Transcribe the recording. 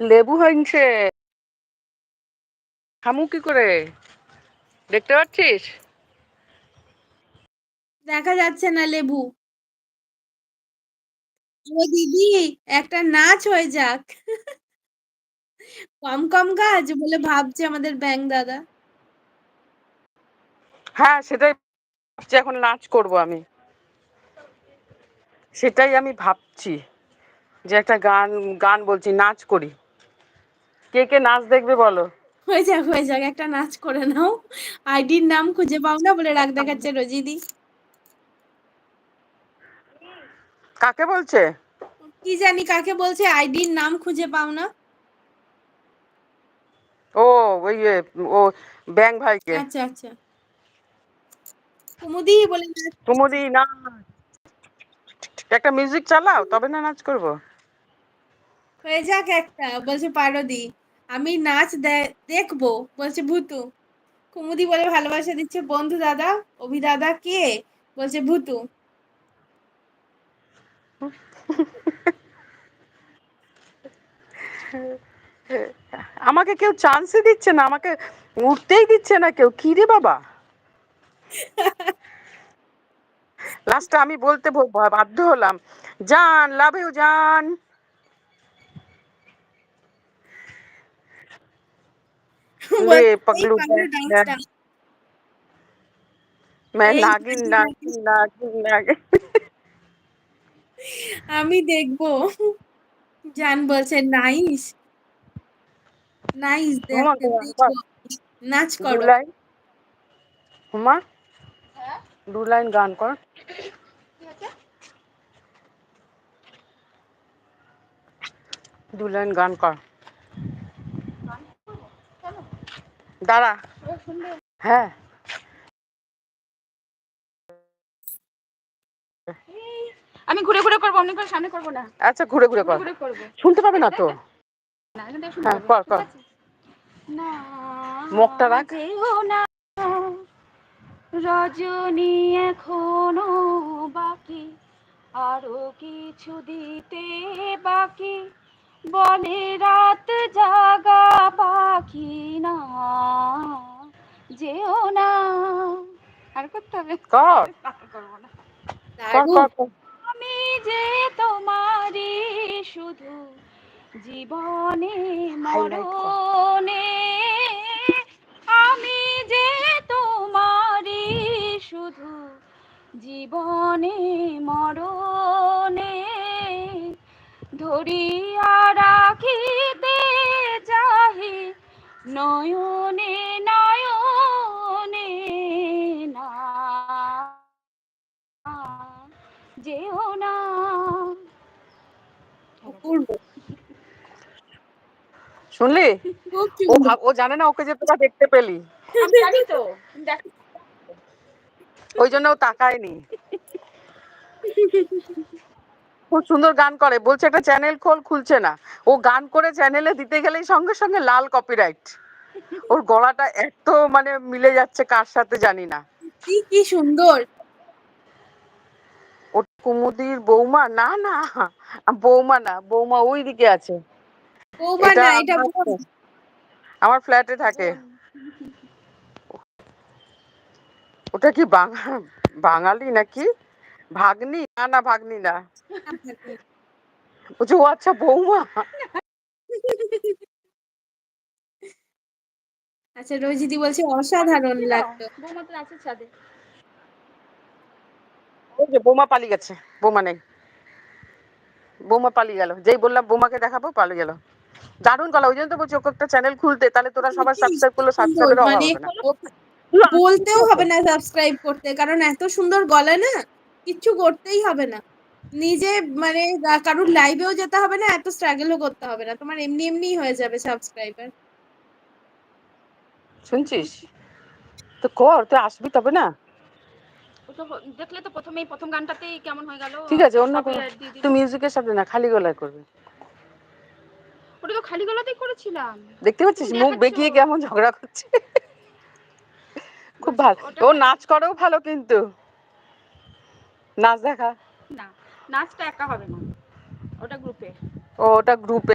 লেবু হয়েছে খামু কি করে? দেখতে পাচ্ছিস? দেখা যাচ্ছে না লেবু। ও দিদি একটা নাচ হয়ে যাক। কম কম গাছ বলে ভাবছে আমাদের ব্যাং দাদা। হ্যাঁ সেটাই ভাবছি এখন নাচ করব আমি। সেটাই আমি ভাবছি যে একটা গান গান বলছি নাচ করি। কে কে নাচ দেখবে বলো? হয়ে যাক হয়ে যাক একটা নাচ করে নাও। আইডির নাম খুঁজে পাও না বলে রাগ দেখাচ্ছে রোজিদি। কাকে বলছে? কি জানি কাকে বলছে আইডির নাম খুঁজে পাও না। ও ওই ও ব্যাং ভাইকে। আচ্ছা আচ্ছা। কুমুদি বলে কুমুদি না। একটা মিউজিক চালাও তবে না নাচ করব। হয়ে যাক একটা বলছে পারদি। আমি নাচ দেখব, বলছে ভুতু। কুমুদি বলে, ভালোবাসা দিচ্ছে বন্ধু দাদা, অভি কে? বলছে ভুতু। আমাকে কেউ চান্সই দিচ্ছে না, আমাকে উঠতেই দিচ্ছে না কেউ। কি রে বাবা? লাস্টে আমি বলতে বাধ্য হলাম। জান লাভ ইউ জান বলছে, रे এই पगलू পাগলু ডান্সটা मैं এই नागिन नागिन नागिन नागिन আমি দেখবো জান বলছে নাইস নাইস হুমা দেখবো নাচ দু করো লাইন হুমা দু লাইন গান কর দু লাইন গান কর দাঁড়া। হ্যাঁ। আমি ঘুরে ঘুরে করব অমনি করে সামনে করব না। আচ্ছা ঘুরে ঘুরে কর। করব। শুনতে পাবে না তো? হ্যাঁ কর কর। না মুখটা রাখ। রজনী এখনও বাকি। আরও কিছু দিতে বাকি। বলে রাত জাগা পাখি না যেও না। আর করতে হবে? কর করব না। আমি যে তোমারই শুধু জীবনে মরণে আমি যে তোমারই শুধু জীবনে মরণে ধরিয়া যাহি নয়নে নয়নে না। যেও না। শুনলি? ও ও জানে না ওকে যে তোরা দেখতে পেলি। জানি তো ওই জন্য ও তাকায়নি। খুব সুন্দর গান করে। বলছে একটা চ্যানেল খোল খুলছে না। ও গান করে চ্যানেলে দিতে গেলেই সঙ্গে সঙ্গে লাল কপিরাইট ওর গলাটা এত মানে মিলে যাচ্ছে কার সাথে জানি না। কি কি সুন্দর। ও কুমুদির বৌমা? না না বৌমা না বৌমা ওই দিকে আছে। বৌমা না এটা আমার- ফ্ল্যাটে থাকে। ওটা কি বাঙা- বাঙালি নাকি? ভাগ্নি? না না ভাগ্নি না। বলছে ও আচ্ছা বৌমা। আচ্ছা রোজিদি বলছে অসাধারণ লাগতো। বৌমা তো আছে ছাদে। ওই যে বৌমা পালিয়ে গেছে। বৌমা নেই। বৌমা পালিয়ে গেল। যেই বললাম বৌমাকে দেখাবো পালিয়ে গেল। দারুণ গলা ওই জন্য তো বলছি ওকে একটা চ্যানেল খুলতে। তাহলে তোরা সবাই সাবস্ক্রাইব করল সাবস্ক্রাইবের অভাব মানে হবে না। বলতেও হবে না সাবস্ক্রাইব করতে। কারণ এত সুন্দর গলা না কিচ্ছু করতেই হবে না। নিজে মানে কারুর লাইভেও যেতে হবে না এত স্ট্রাগলও করতে হবে না। তোমার এমনি এমনি হয়ে যাবে সাবস্ক্রাইবার শুনছিস? তো কর তুই আসবি তবে না? ও তো হ- দেখলে তো প্রথমেই প্রথম গানটাতেই কেমন হয়ে গেল। ঠিক আছে অন্য। তুই মিউজিকের সাথে না খালি গলায় করবি। ওটা তো খালি গলাতেই করেছিলাম। দেখতে পাচ্ছিস? মুখ বেঁকিয়ে কেমন ঝগড়া করছে। খুব ভালো। ও নাচ করেও ভালো কিন্তু। নাচ দেখা? না নাচটা একা হবে না। ওটা গ্রুপে ও ওটা গ্রুপে